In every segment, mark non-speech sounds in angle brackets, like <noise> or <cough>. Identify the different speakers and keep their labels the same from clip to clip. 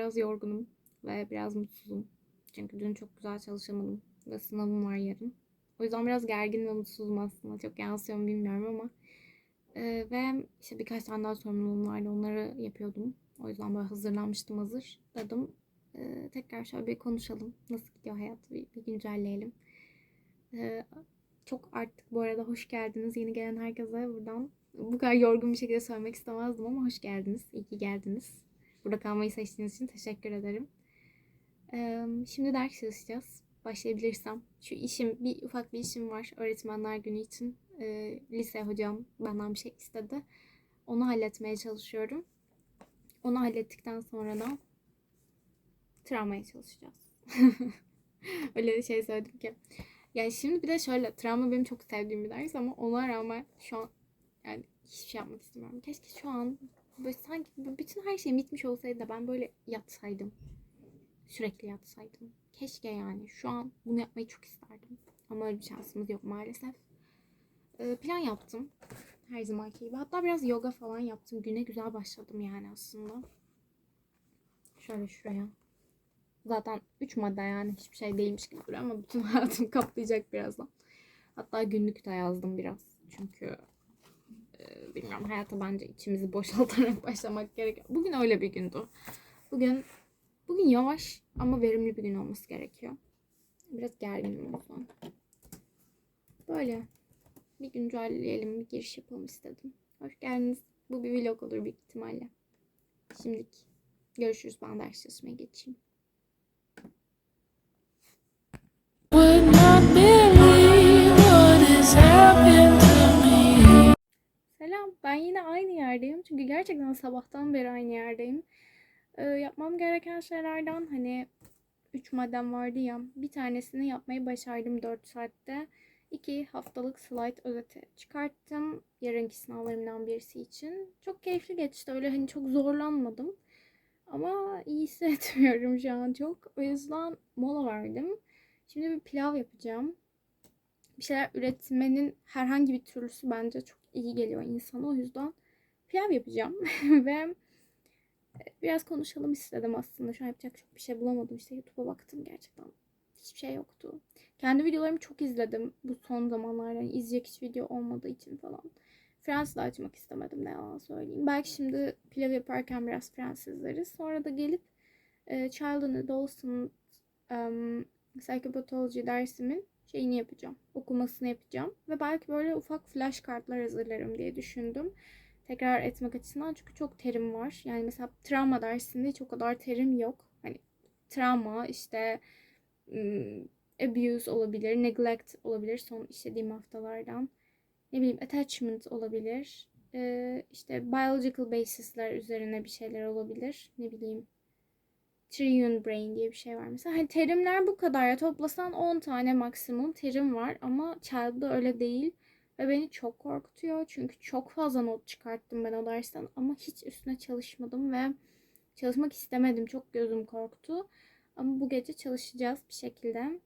Speaker 1: biraz yorgunum ve biraz mutsuzum. Çünkü dün çok güzel çalışamadım ve sınavım var yarın. O yüzden biraz gergin ve mutsuzum aslında. Çok yansıyor mu bilmiyorum ama. Ee, ve işte birkaç tane daha sorumluluğum vardı. Onları yapıyordum. O yüzden böyle hazırlanmıştım hazır. Dedim e, tekrar şöyle bir konuşalım. Nasıl gidiyor hayat? Bir, bir güncelleyelim. Ee, çok artık bu arada hoş geldiniz. Yeni gelen herkese buradan bu kadar yorgun bir şekilde söylemek istemezdim ama hoş geldiniz. İyi ki geldiniz. Burada kalmayı seçtiğiniz için teşekkür ederim. Şimdi ders çalışacağız. Başlayabilirsem. Şu işim, bir ufak bir işim var öğretmenler günü için. Lise hocam benden bir şey istedi. Onu halletmeye çalışıyorum. Onu hallettikten sonra da travmaya çalışacağız. <laughs> Öyle bir şey söyledim ki. Yani şimdi bir de şöyle travma benim çok sevdiğim bir ders ama ona rağmen şu an yani hiçbir şey yapmak istemiyorum. Keşke şu an böyle sanki bütün her şey bitmiş olsaydı da ben böyle yatsaydım. Sürekli yatsaydım. Keşke yani şu an bunu yapmayı çok isterdim. Ama öyle bir şansımız yok maalesef. Ee, plan yaptım. Her zamanki gibi. Hatta biraz yoga falan yaptım. Güne güzel başladım yani aslında. Şöyle şuraya. Zaten 3 madde yani hiçbir şey değilmiş gibi duruyor ama bütün <laughs> hayatımı kaplayacak birazdan. Hatta günlük de yazdım biraz. Çünkü e, bilmiyorum hayata bence içimizi boşaltarak <laughs> başlamak gerekiyor. Bugün öyle bir gündü. Bugün bugün yavaş ama verimli bir gün olması gerekiyor. Biraz gerginim o yüzden. Böyle bir güncelleyelim, bir giriş yapalım istedim. Hoş geldiniz. Bu bir vlog olur büyük ihtimalle. Şimdilik görüşürüz. Ben ders çalışmaya geçeyim. Ben yine aynı yerdeyim. Çünkü gerçekten sabahtan beri aynı yerdeyim. Ee, yapmam gereken şeylerden hani 3 maddem vardı ya. Bir tanesini yapmayı başardım 4 saatte. 2 haftalık slide özeti çıkarttım. Yarınki sınavlarımdan birisi için. Çok keyifli geçti. Öyle hani çok zorlanmadım. Ama iyi <laughs> hissetmiyorum şu an çok. O yüzden mola verdim. Şimdi bir pilav yapacağım. Bir şeyler üretmenin herhangi bir türlüsü bence çok iyi geliyor insana. O yüzden pilav yapacağım. <laughs> Ve biraz konuşalım istedim aslında. Şu an yapacak çok bir şey bulamadım. İşte YouTube'a baktım gerçekten. Hiçbir şey yoktu. Kendi videolarımı çok izledim bu son zamanlarda. Yani izleyecek hiç video olmadığı için falan. Friends da açmak istemedim ne yalan söyleyeyim. Belki şimdi pilav yaparken biraz Friends izleriz. Sonra da gelip e, Child and Adolescent um, Psychopathology dersimin şeyini yapacağım. Okumasını yapacağım. Ve belki böyle ufak flash kartlar hazırlarım diye düşündüm. Tekrar etmek açısından çünkü çok terim var. Yani mesela travma dersinde hiç o kadar terim yok. Hani travma işte abuse olabilir, neglect olabilir son işlediğim haftalardan. Ne bileyim attachment olabilir. İşte biological basis'ler üzerine bir şeyler olabilir. Ne bileyim Triune Brain diye bir şey var mesela. Hani terimler bu kadar ya. Toplasan 10 tane maksimum terim var ama Child'da öyle değil. Ve beni çok korkutuyor. Çünkü çok fazla not çıkarttım ben o dersten ama hiç üstüne çalışmadım ve çalışmak istemedim. Çok gözüm korktu. Ama bu gece çalışacağız bir şekilde.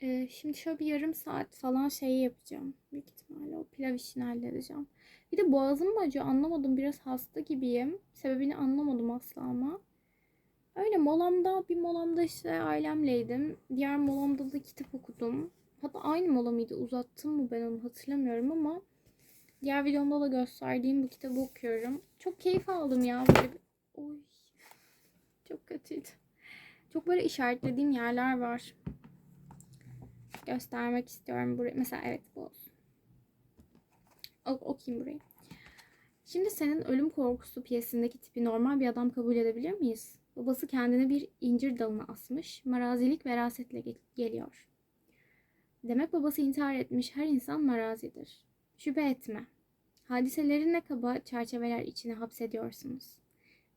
Speaker 1: Ee, şimdi şöyle bir yarım saat falan şeyi yapacağım. Büyük ihtimalle o pilav işini halledeceğim. Bir de boğazım acıyor anlamadım. Biraz hasta gibiyim. Sebebini anlamadım asla ama. Öyle molamda bir molamda işte ailemleydim. Diğer molamda da kitap okudum. Hatta aynı mola mıydı uzattım mı ben onu hatırlamıyorum ama diğer videomda da gösterdiğim bu kitabı okuyorum. Çok keyif aldım ya böyle. Oy. Çok kötüydü. Çok böyle işaretlediğim yerler var. Göstermek istiyorum burayı. Mesela evet bu olsun. Ok okuyayım burayı. Şimdi senin ölüm korkusu piyesindeki tipi normal bir adam kabul edebilir miyiz? Babası kendine bir incir dalına asmış. Marazilik verasetle gel- geliyor. Demek babası intihar etmiş her insan marazidir. Şüphe etme. Hadiseleri ne kaba çerçeveler içine hapsediyorsunuz.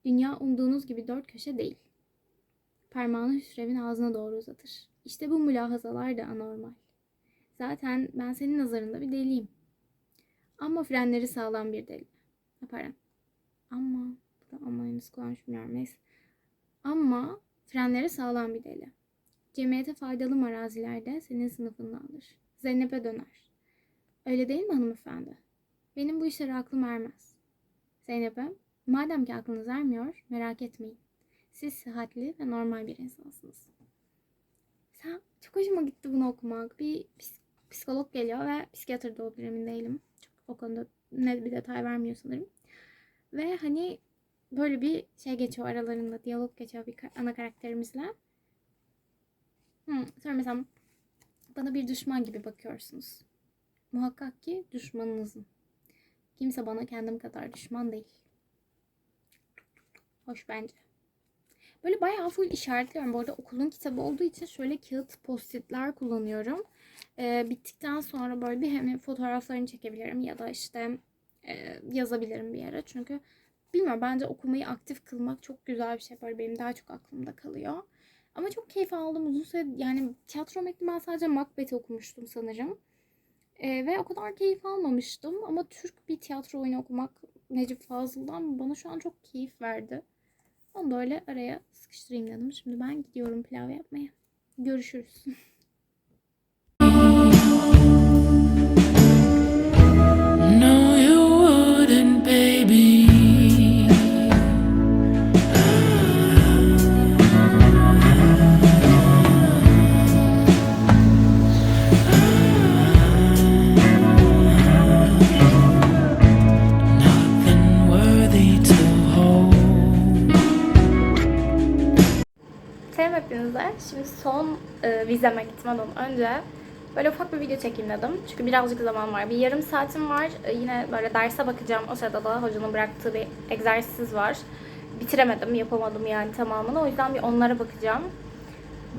Speaker 1: Dünya umduğunuz gibi dört köşe değil. Parmağını Hüsrev'in ağzına doğru uzatır. İşte bu mülahazalar da anormal. Zaten ben senin nazarında bir deliyim. Ama frenleri sağlam bir deli. Ha. Ama, burada ama henüz konuşmuyorum neyse. Ama frenleri sağlam bir deli. Cemiyete faydalı marazilerde senin sınıfındandır. Zeynep'e döner. Öyle değil mi hanımefendi? Benim bu işlere aklım ermez. Zeynep'e Madem ki aklınız ermiyor, merak etmeyin. Siz sıhhatli ve normal bir insansınız. Sen çok hoşuma gitti bunu okumak. Bir ps- psikolog geliyor ve psikiyatr da emin değilim. Çok o konuda net bir detay vermiyor sanırım. Ve hani böyle bir şey geçiyor aralarında. Diyalog geçiyor bir ana karakterimizle. Hmm, sonra mesela bana bir düşman gibi bakıyorsunuz. Muhakkak ki düşmanınızın. Kimse bana kendim kadar düşman değil. Hoş bence. Böyle bayağı full işaretliyorum. Bu arada okulun kitabı olduğu için şöyle kağıt postitler kullanıyorum. Ee, bittikten sonra böyle bir hem fotoğraflarını çekebilirim ya da işte e, yazabilirim bir yere. Çünkü bilmiyorum bence okumayı aktif kılmak çok güzel bir şey. Böyle benim daha çok aklımda kalıyor. Ama çok keyif aldım uzun süre. Yani tiyatro metni ben sadece Macbeth'i okumuştum sanırım. Ee, ve o kadar keyif almamıştım. Ama Türk bir tiyatro oyunu okumak Necip Fazıl'dan bana şu an çok keyif verdi. Onu da öyle araya sıkıştırayım dedim. Şimdi ben gidiyorum pilav yapmaya. Görüşürüz. <laughs> önce böyle ufak bir video çekeyim dedim. Çünkü birazcık zaman var. Bir yarım saatim var. E, yine böyle derse bakacağım. O sırada da hocanın bıraktığı bir egzersiz var. Bitiremedim, yapamadım yani tamamını. O yüzden bir onlara bakacağım.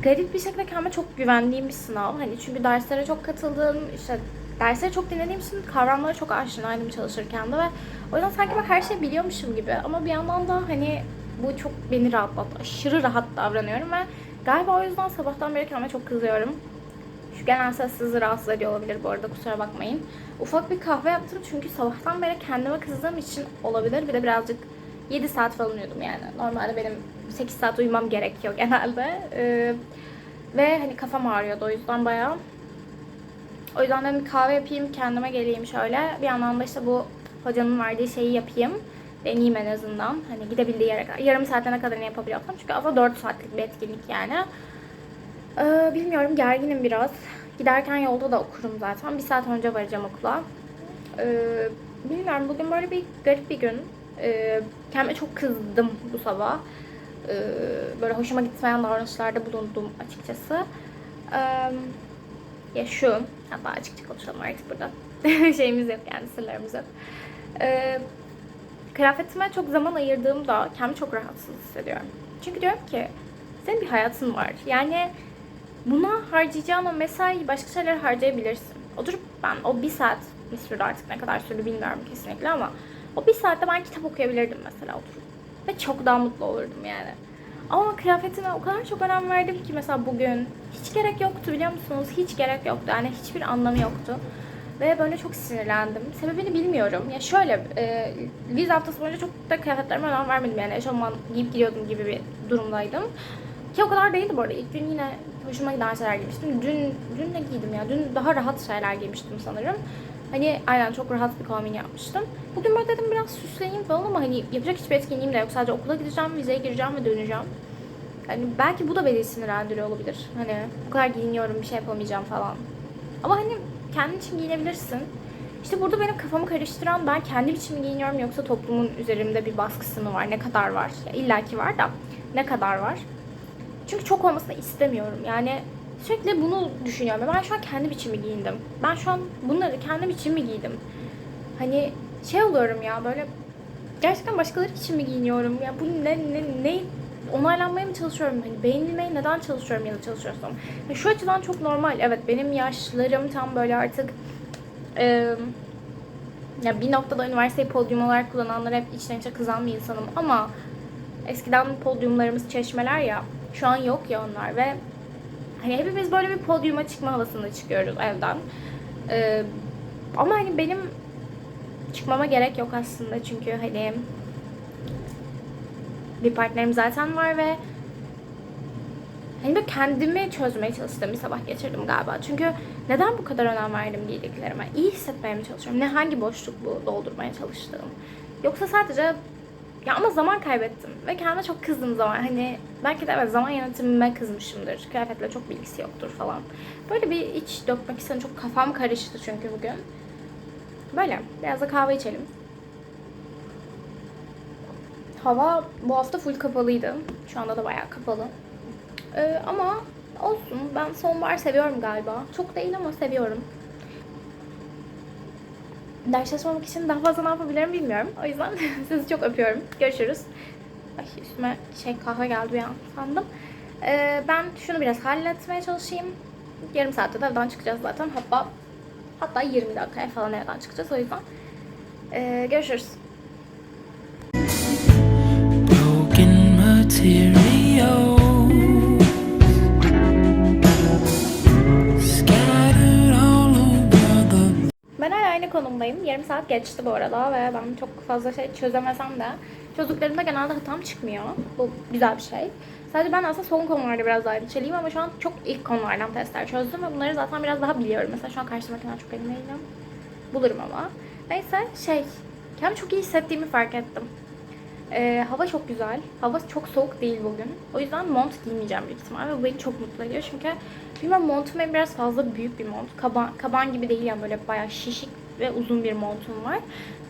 Speaker 1: Garip bir şekilde kendime çok güvendiğim bir sınav. Hani çünkü derslere çok katıldım. işte dersleri çok dinlediğim için kavramlara çok aşinaydım çalışırken de ve o yüzden sanki ben her şeyi biliyormuşum gibi. Ama bir yandan da hani bu çok beni rahatlattı. Aşırı rahat davranıyorum ve galiba o yüzden sabahtan beri kendime çok kızıyorum. Şu genel ses sizi rahatsız ediyor olabilir bu arada kusura bakmayın. Ufak bir kahve yaptım çünkü sabahtan beri kendime kızdığım için olabilir. Bir de birazcık 7 saat falan uyudum yani. Normalde benim 8 saat uyumam gerekiyor <laughs> genelde. Ee, ve hani kafam ağrıyordu o yüzden bayağı. O yüzden dedim kahve yapayım kendime geleyim şöyle. Bir yandan da işte bu hocanın verdiği şeyi yapayım. Deneyeyim en azından. Hani gidebildiği yere kadar. Yarım saatte ne kadar ne yapabiliyorsam. Çünkü aslında 4 saatlik bir etkinlik yani. Ee, bilmiyorum gerginim biraz. Giderken yolda da okurum zaten. Bir saat önce varacağım okula. Ee, bilmiyorum bugün böyle bir garip bir gün. Ee, kendime çok kızdım bu sabah. Ee, böyle hoşuma gitmeyen davranışlarda bulundum açıkçası. Ee, ya şu, hatta açıkça konuşalım artık burada. <laughs> Şeyimiz yok yani sırlarımız yok. Ee, kıyafetime çok zaman ayırdığımda kendimi çok rahatsız hissediyorum. Çünkü diyorum ki senin bir hayatın var. Yani buna harcayacağın o mesai başka şeyler harcayabilirsin. Oturup ben o bir saat bir sürdü artık ne kadar sürdü bilmiyorum kesinlikle ama o bir saatte ben kitap okuyabilirdim mesela oturup. Ve çok daha mutlu olurdum yani. Ama kıyafetime o kadar çok önem verdim ki mesela bugün hiç gerek yoktu biliyor musunuz? Hiç gerek yoktu. Yani hiçbir anlamı yoktu. Ve böyle çok sinirlendim. Sebebini bilmiyorum. Ya şöyle, e, vize haftası boyunca çok da kıyafetlerime önem vermedim. Yani eşofman giyip gidiyordum gibi bir durumdaydım. Ki o kadar değildi bu arada. İlk gün yine hoşuma giden şeyler giymiştim. Dün, dün ne giydim ya? Dün daha rahat şeyler giymiştim sanırım. Hani aynen çok rahat bir kombin yapmıştım. Bugün böyle dedim biraz süsleyeyim falan ama hani yapacak hiçbir etkinliğim de yok. Sadece okula gideceğim, vizeye gireceğim ve döneceğim. Hani belki bu da beni sinirlendiriyor olabilir. Hani bu kadar giyiniyorum bir şey yapamayacağım falan. Ama hani kendin için giyinebilirsin. İşte burada benim kafamı karıştıran ben kendim için mi giyiniyorum yoksa toplumun üzerimde bir baskısı mı var? Ne kadar var? Ya illaki var da ne kadar var? Çünkü çok olmasını istemiyorum. Yani sürekli bunu düşünüyorum. Ben şu an kendim için mi giyindim? Ben şu an bunları kendim için mi giydim? Hani şey oluyorum ya böyle gerçekten başkaları için mi giyiniyorum? Ya bu ne ne ne onaylanmaya mı çalışıyorum? Hani beğenilmeye neden çalışıyorum ya da çalışıyorsam? Yani şu açıdan çok normal. Evet benim yaşlarım tam böyle artık eee ya bir noktada üniversiteyi podyum olarak kullananlara hep içten içe kızan bir insanım ama eskiden podyumlarımız çeşmeler ya şu an yok ya onlar ve hani hepimiz böyle bir podyuma çıkma havasında çıkıyoruz evden. Ee, ama hani benim çıkmama gerek yok aslında çünkü hani bir partnerim zaten var ve hani böyle kendimi çözmeye çalıştığım bir sabah geçirdim galiba. Çünkü neden bu kadar önem verdim giydiklerime? İyi hissetmeye mi çalışıyorum? Ne hangi boşluk bu doldurmaya çalıştığım? Yoksa sadece Ya ama zaman kaybettim ve kendime çok kızdım zaman. Hani belki de evet zaman yönetimime kızmışımdır. Kıyafetle çok bilgisi yoktur falan. Böyle bir iç dökmek istedim. Çok kafam karıştı çünkü bugün. Böyle. Biraz da kahve içelim. Hava bu hafta full kapalıydı. Şu anda da bayağı kapalı. Ee, ama olsun. Ben sonbahar seviyorum galiba. Çok değil ama seviyorum. Ders çalışmamak için daha fazla ne yapabilirim bilmiyorum. O yüzden <laughs> sizi çok öpüyorum. Görüşürüz. Ay üstüme şey kahve geldi an sandım. Ee, ben şunu biraz halletmeye çalışayım. Yarım saatte de evden çıkacağız zaten. Hatta hatta 20 dakikaya falan evden çıkacağız. O yüzden ee, görüşürüz.
Speaker 2: broken materials
Speaker 1: Konumdayım. Yarım saat geçti bu arada ve ben çok fazla şey çözemesem de çözdüklerimde genelde hatam çıkmıyor. Bu güzel bir şey. Sadece ben aslında son konularda biraz daha endişeliyim ama şu an çok ilk konulardan testler çözdüm ve bunları zaten biraz daha biliyorum. Mesela şu an karşıdakinden çok emin değilim. Bulurum ama. Neyse şey, kendimi çok iyi hissettiğimi fark ettim. Ee, hava çok güzel. Hava çok soğuk değil bugün. O yüzden mont giymeyeceğim büyük ihtimal ve bu beni çok mutlu ediyor. Çünkü bilmem montum benim biraz fazla büyük bir mont. Kaban, kaban gibi değil yani böyle bayağı şişik ve uzun bir montum var.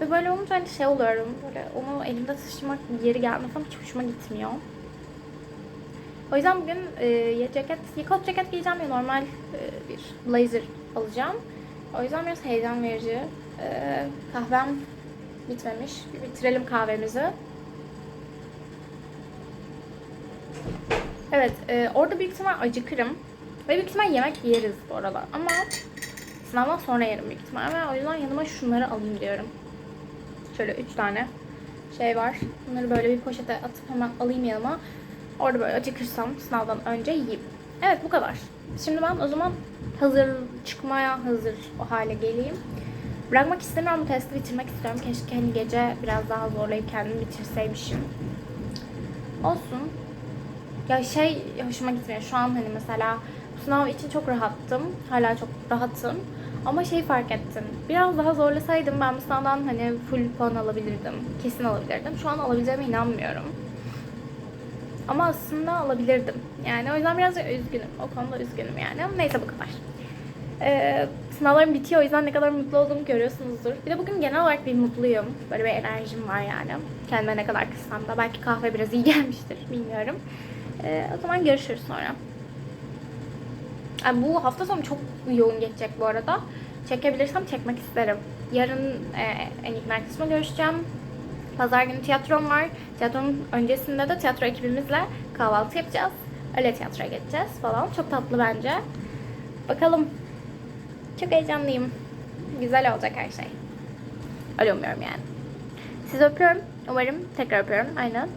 Speaker 1: Ve böyle olunca hani şey oluyorum. Böyle onu elimde taşımak yeri gelmesem hiç hoşuma gitmiyor. O yüzden bugün e, ceket, ya ceket giyeceğim ya normal e, bir blazer alacağım. O yüzden biraz heyecan verici. E, kahvem bitmemiş. Bir bitirelim kahvemizi. Evet, e, orada büyük ihtimal acıkırım. Ve büyük ihtimal yemek yeriz bu arada. Ama sınavdan sonra yerim büyük ihtimal. Ve o yüzden yanıma şunları alayım diyorum. Şöyle üç tane şey var. Bunları böyle bir poşete atıp hemen alayım yanıma. Orada böyle acıkırsam sınavdan önce yiyeyim. Evet bu kadar. Şimdi ben o zaman hazır çıkmaya hazır o hale geleyim. Bırakmak istemiyorum bu testi bitirmek istiyorum. Keşke hani gece biraz daha zorlayıp kendimi bitirseymişim. Olsun. Ya şey hoşuma gitmiyor. Şu an hani mesela sınav için çok rahattım. Hala çok rahatım. Ama şey fark ettim. Biraz daha zorlasaydım ben bu sınavdan hani full puan alabilirdim. Kesin alabilirdim. Şu an alabileceğime inanmıyorum. Ama aslında alabilirdim. Yani o yüzden biraz üzgünüm. O konuda üzgünüm yani. Ama neyse bu kadar. Ee, sınavlarım bitiyor. O yüzden ne kadar mutlu olduğumu görüyorsunuzdur. Bir de bugün genel olarak bir mutluyum. Böyle bir enerjim var yani. Kendime ne kadar kızsam da. Belki kahve biraz iyi <laughs> gelmiştir. Bilmiyorum. Ee, o zaman görüşürüz sonra. Yani bu hafta sonu çok yoğun geçecek bu arada. Çekebilirsem çekmek isterim. Yarın e, en ilk merkezime görüşeceğim. Pazar günü tiyatrom var. Tiyatronun öncesinde de tiyatro ekibimizle kahvaltı yapacağız. Öyle tiyatroya geçeceğiz falan. Çok tatlı bence. Bakalım. Çok heyecanlıyım. Güzel olacak her şey. Öyle umuyorum yani. Sizi öpüyorum. Umarım tekrar öpüyorum. Aynen.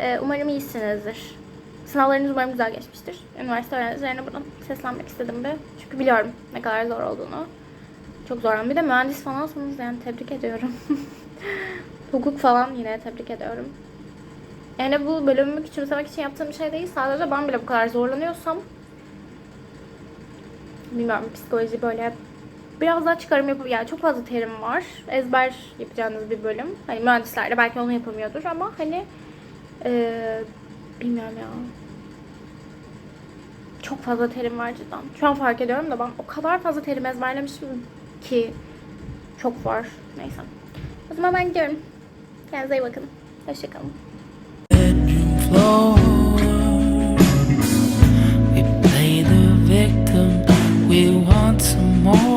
Speaker 1: Ee, umarım iyisinizdir. Sınavlarınız umarım güzel geçmiştir. Üniversite öğrencilerine buradan seslenmek istedim bir. Çünkü biliyorum ne kadar zor olduğunu. Çok zor. Bir de mühendis falansanız yani tebrik ediyorum. <laughs> Hukuk falan yine tebrik ediyorum. Yani bu bölümümü küçümsemek için yaptığım bir şey değil. Sadece ben bile bu kadar zorlanıyorsam bilmiyorum psikoloji böyle biraz daha çıkarım yapıp yani çok fazla terim var. Ezber yapacağınız bir bölüm. Hani mühendislerde belki onu yapamıyordur ama hani eee bilmiyorum ya. Çok fazla terim var cidden. Şu an fark ediyorum da ben o kadar fazla terim ezberlemişim ki çok var. Neyse. O zaman ben gidiyorum. Kendinize iyi bakın. Hoşçakalın.
Speaker 2: we want some more.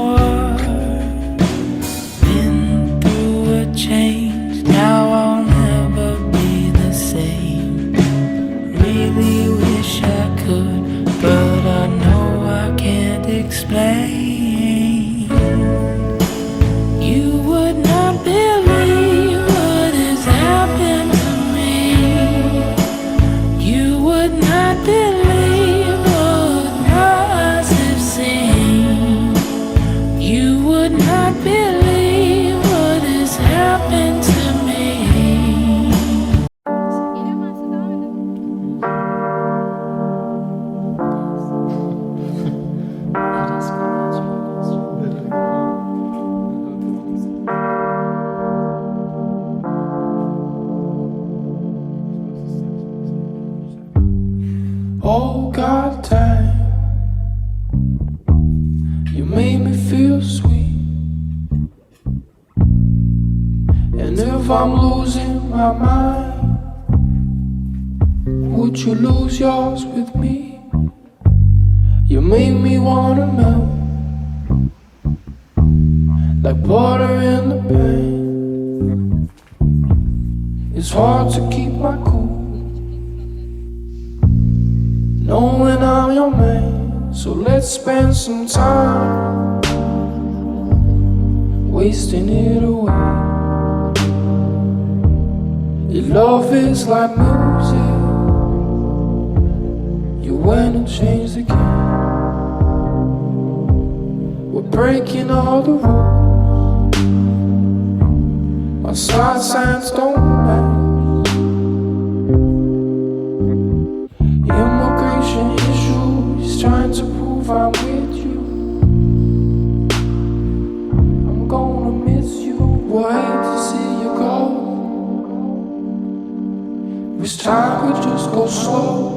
Speaker 3: Yours with me? You make me wanna melt like butter in the pan. It's hard to keep my cool, knowing I'm your man. So let's spend some time wasting it away. Your love is like music. You went and changed game. We're breaking all the rules. Our side signs don't match. Immigration issues trying to prove I'm with you. I'm gonna miss you. Hate to see you go. Wish time could just go slow.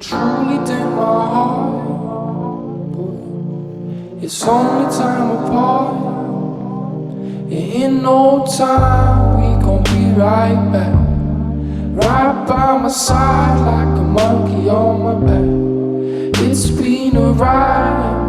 Speaker 3: Truly dim my heart. It's only time apart. In no time, we gon' be right back. Right by my side, like a monkey on my back. It's been a ride,